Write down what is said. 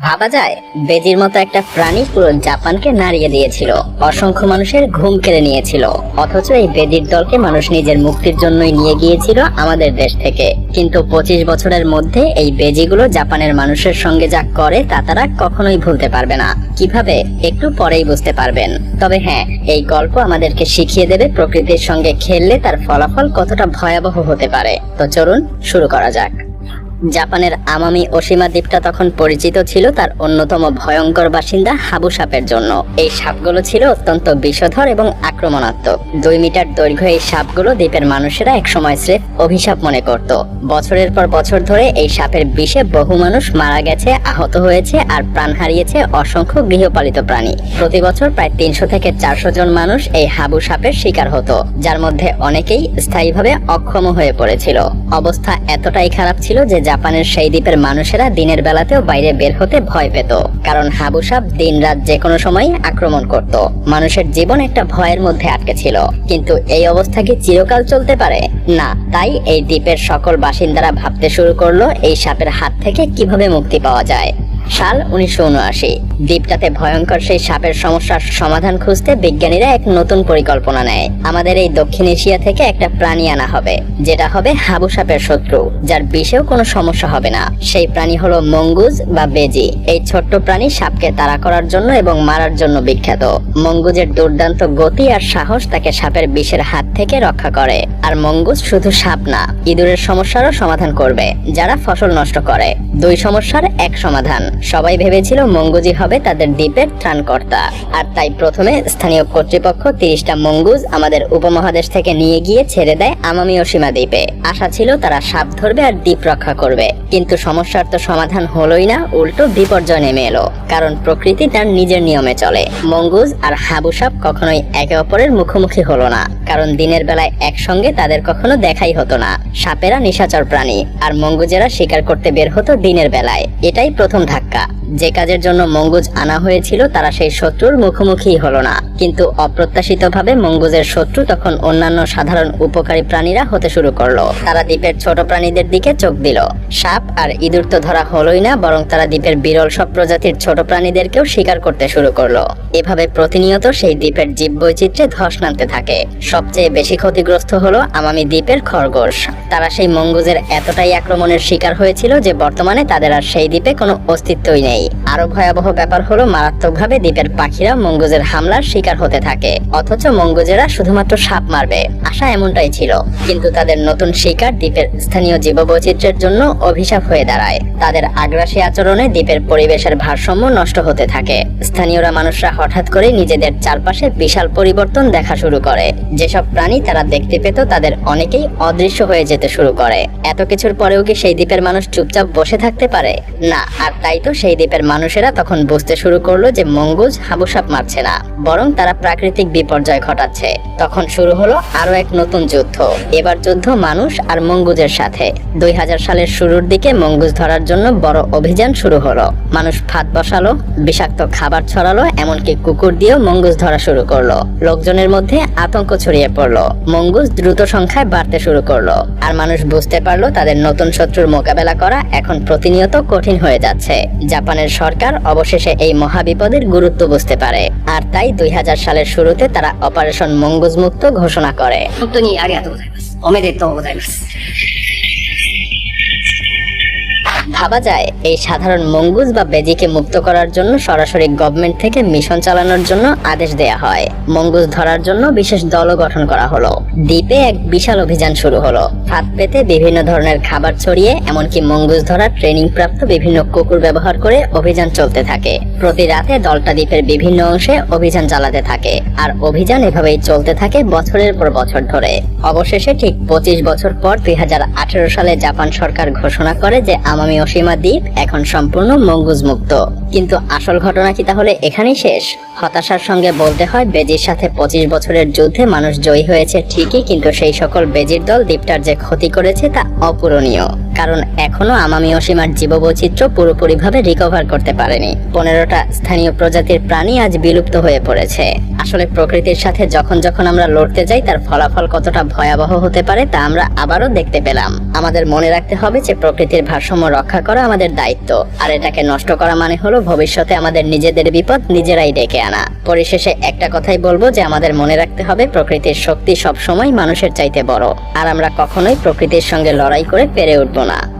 ভাবা যায় বেজির মতো একটা প্রাণী পুরো জাপানকে নাড়িয়ে দিয়েছিল। অসংখ্য মানুষের ঘুম কেড়ে নিয়েছিল। অথচ এই বেজির দলকে মানুষ নিজের মুক্তির জন্যই নিয়ে গিয়েছিল আমাদের দেশ থেকে। কিন্তু পঁচিশ বছরের মধ্যে এই বেজিগুলো জাপানের মানুষের সঙ্গে যা করে তা তারা কখনোই ভুলতে পারবে না। কীভাবে? একটু পরেই বুঝতে পারবেন। তবে হ্যাঁ এই গল্প আমাদেরকে শিখিয়ে দেবে প্রকৃতির সঙ্গে খেললে তার ফলাফল কতটা ভয়াবহ হতে পারে। তো চলুন, শুরু করা যাক। জাপানের আমামি ওশিমা দ্বীপটা তখন পরিচিত ছিল তার অন্যতম ভয়ঙ্কর বাসিন্দা হাবু সাপের জন্য। এই সাপগুলো ছিল অত্যন্ত বিষধর এবং আক্রমণাত্মক। দুই মিটার দৈর্ঘ্য এই সাপগুলো দ্বীপের মানুষেরা একসময় স্রেফ অভিশাপ মনে করত। বছরের পর বছর ধরে এই সাপের বিষে বহু মানুষ মারা গেছে, আহত হয়েছে আর প্রাণ হারিয়েছে অসংখ্য গৃহপালিত প্রাণী। প্রতি বছর প্রায় তিনশো থেকে চারশো জন মানুষ এই হাবু সাপের শিকার হতো, যার মধ্যে অনেকেই স্থায়ীভাবে অক্ষম হয়ে পড়েছিল। অবস্থা এতটাই খারাপ ছিল যে জাপানের সেই দ্বীপের মানুষেরা দিনের বেলাতেও বাইরে বের হতে ভয় পেত, কারণ হাবু সাপ দিন রাত যে কোনো সময় আক্রমণ করত। মানুষের জীবন একটা ভয়ের মধ্যে আটকে ছিল। কিন্তু এই অবস্থা কি চিরকাল চলতে পারে? না, তাই এই দ্বীপের সকল বাসিন্দারা ভাবতে শুরু করল এই সাপের হাত থেকে কীভাবে মুক্তি পাওয়া যায়। সাল উনিশশো উনআশি। দ্বীপটাতে ভয়ঙ্কর সেই সাপের সমস্যার সমাধান খুঁজতে বিজ্ঞানীরা এক নতুন পরিকল্পনা নেয়। আমাদের এই দক্ষিণ এশিয়া থেকে একটা প্রাণী আনা হবে, যেটা হবে হাবু সাপের শত্রু, যার বিষেও কোনো সমস্যা হবে না। সেই প্রাণী হলো মঙ্গুজ বা বেজি। এই ছোট্ট প্রাণী সাপকে তাড়া করার জন্য এবং মারার জন্য বিখ্যাত। মঙ্গুজের দুর্দান্ত গতি আর সাহস তাকে সাপের বিষের হাত থেকে রক্ষা করে। আর মঙ্গুজ শুধু সাপ না, ইঁদুরের সমস্যারও সমাধান করবে, যারা ফসল নষ্ট করে। দুই সমস্যার এক সমাধান। সবাই ভেবেছিল মঙ্গুজি হবে তাদের দ্বীপের ত্রাণকর্তা। আর তাই প্রথমে স্থানীয় কর্তৃপক্ষ তিরিশটা মঙ্গুজ আমাদের উপমহাদেশ থেকে নিয়ে গিয়ে ছেড়ে দেয় আমামি সীমা দ্বীপে। আশা ছিল তারা সাপ ধরবে আর দ্বীপ রক্ষা করবে। কিন্তু সমস্যার তো সমাধান হলোই না, উল্টো বিপর্যয় নেমে এলো। কারণ প্রকৃতি তার নিজের নিয়মে চলে। মঙ্গুজ আর হাবু সাপ কখনোই একে অপরের মুখোমুখি হলো না। কারণ দিনের বেলায় একসঙ্গে তাদের কখনো দেখাই হতো না। সাপেরা নিশাচর প্রাণী, আর মঙ্গুজেরা শিকার করতে বের হতো দিনের বেলায়। এটাই প্রথম ধাক্কা। যে কাজের জন্য মঙ্গুজ আনা হয়েছিল, তারা সেই শত্রুর মুখোমুখি হলো না। কিন্তু অপ্রত্যাশিতভাবে মঙ্গুজের শত্রু তখন অন্যান্য সাধারণ উপকারী প্রাণীরা হতে শুরু করল। তারা দ্বীপের ছোট প্রাণীদের দিকে চোখ দিল। সাপ আর ইঁদুর তো ধরা হলোই না, বরং তারা দ্বীপের বিরল সব প্রজাতির ছোট প্রাণীদেরকেও শিকার করতে শুরু করল। এভাবে প্রতিনিয়ত সেই দ্বীপের জীব বৈচিত্র্যে ধস নামতে থাকে। সবচেয়ে বেশি ক্ষতিগ্রস্ত হলো আমামি দ্বীপের খরগোশ। তারা সেই মঙ্গুজের এতটাই আক্রমণের শিকার হয়েছিল যে বর্তমানে তাদের আর সেই দ্বীপে কোনো অস্তিত্বই নেই। আরও ভয়াবহ ব্যাপার হলো, মারাত্মকভাবে দ্বীপের পাখিরা মঙ্গুজের হামলার শিকার হতে থাকে। অথচ মঙ্গুজেরা শুধুমাত্র সাপ মারবে, আশা এমনটাই ছিল। কিন্তু তাদের নতুন শিকার দ্বীপের স্থানীয় জীববৈচিত্র্যের জন্য অভিশাপ হয়ে দাঁড়ায়। তাদের আগ্রাসী আচরণে দ্বীপের পরিবেশের ভারসাম্য নষ্ট হতে থাকে। স্থানীয়রা মানুষরা হঠাৎ করে নিজেদের চারপাশে বিশাল পরিবর্তন দেখা শুরু করে। যেসব প্রাণী তারা দেখতে পেত, তাদের অনেকেই অদৃশ্য হয়ে যেতে শুরু করে। এত কিছুর পরেও কি সেই দ্বীপের মানুষ চুপচাপ বসে থাকতে পারে? না, আর তাই তো সেই দ্বীপের মানুষেরা তখন বুঝতে শুরু করল যে মঙ্গুজ হাবুসাপ মারছে না, বরং তারা প্রাকৃতিক বিপর্যয় ঘটাচ্ছে। তখন শুরু হলো আরও এক নতুন যুদ্ধ। এবার যুদ্ধ মানুষ আর মঙ্গুজের সাথে। দুই হাজার সালের শুরুর দিকে মঙ্গুজ ধরার জন্য বড় অভিযান শুরু হলো। মানুষ ফাঁদ বসালো, বিষাক্ত খাবার ছড়ালো, এমনকি কুকুর দিয়েও মঙ্গুজ ধরা শুরু করল। লোকজনের মধ্যে আতঙ্ক ছড়িয়ে পড়ল। মঙ্গুজ দ্রুত সংখ্যায় বাড়তে শুরু করল। আর মানুষ বুঝতে পারল তাদের নতুন শত্রুর মোকাবেলা করা এখন প্রতিনিয়ত কঠিন হয়ে যাচ্ছে। জাপানের সরকার অবশেষে এই মহাবিপদের গুরুত্ব বুঝতে পারে। আর তাই দুই হাজার সালের শুরুতে তারা অপারেশন মঙ্গজ মুক্ত ঘোষণা করে। ভাবা যায়, এই সাধারণ মঙ্গুজ বা বেজিকে মুক্ত করার জন্য সরাসরি গভর্নমেন্ট থেকে মিশন চালানোর জন্য আদেশ দেয়া হয়। মঙ্গুজ ধরার জন্য বিশেষ দলও গঠন করা হলো। দ্বীপে এক বিশাল অভিযান শুরু হলো। ফাঁদ পেতে বিভিন্ন ধরনের খাবার ছড়িয়ে, এমনকি মঙ্গুজ ধরার ট্রেনিং প্রাপ্ত বিভিন্ন কুকুর ব্যবহার করে অভিযান চলতে থাকে। প্রতি রাতে দলটা দ্বীপের বিভিন্ন অংশে অভিযান চালাতে থাকে, আর অভিযান এভাবেই চলতে থাকে বছরের পর বছর ধরে। অবশেষে ঠিক পঁচিশ বছর পর দুই হাজার আঠেরো সালে জাপান সরকার ঘোষণা করে যে আমামি অসীমা দ্বীপ এখন সম্পূর্ণ মঙ্গুজ মুক্ত কিন্তু আসল ঘটনা কি তাহলে এখানেই শেষ? হতাশার সঙ্গে বলতে হয়, বেজির সাথে পঁচিশ বছরের যুদ্ধে মানুষ জয়ী হয়েছে ঠিকই, কিন্তু সেই সকল বেজির দল দ্বীপটার যে ক্ষতি করেছে তা অপূরণীয়। কারণ এখনও আমামি অসীমার জীববৈচিত্র্য পুরোপুরিভাবে রিকভার করতে পারেনি। পনেরোটা স্থানীয় প্রজাতির প্রাণী আজ বিলুপ্ত হয়ে পড়েছে। আসলে প্রকৃতির সাথে যখন যখন আমরা লড়তে যাই, তার ফলাফল কতটা ভয়াবহ হতে পারে তা আমরা আবারও দেখতে পেলাম। আমাদের মনে রাখতে হবে যে প্রকৃতির ভারসাম্য রক্ষা করা আমাদের দায়িত্ব, আর এটাকে নষ্ট করা মানে হলো ভবিষ্যতে আমাদের নিজেদের বিপদ নিজেরাই ডেকে আনা। পরিশেষে একটা কথাই বলব যে আমাদের মনে রাখতে হবে প্রকৃতির শক্তি সব সময় মানুষের চাইতে বড়, আর আমরা কখনোই প্রকৃতির সঙ্গে লড়াই করে পেরে উঠবো না